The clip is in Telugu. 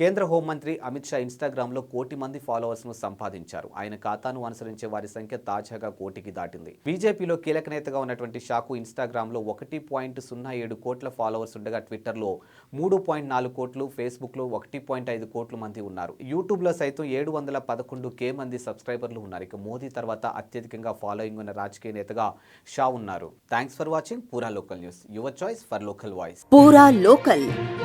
కేంద్ర హోంమంత్రి అమిత్ షా ఇన్స్టాగ్రామ్లో కోటి మంది ఫాలోవర్స్ను సంపాదించారు. ఆయన ఖాతాను అనుసరించే వారి సంఖ్య తాజాగా కోటికి దాటింది. బీజేపీలో కీలక నేతగా ఉన్నటువంటి షాకు ఇన్స్టాగ్రామ్లో ఒకటి పాయింట్ సున్నా ఏడు కోట్ల ఫాలోవర్స్ ఉండగా ట్విట్టర్లో మూడు పాయింట్ నాలుగు కోట్లు ఫేస్బుక్లో ఒకటి పాయింట్ ఐదు కోట్ల మంది ఉన్నారు. యూట్యూబ్లో సైతం ఏడు వందల పదకొండు కే మంది సబ్స్క్రైబర్లు ఉన్నారు. ఇక మోదీ తర్వాత అత్యధికంగా ఫాలోయింగ్ ఉన్న రాజకీయ నేతగా షా ఉన్నారు. Thanks for watching. Pura local news. Your choice for local voice. Pura local.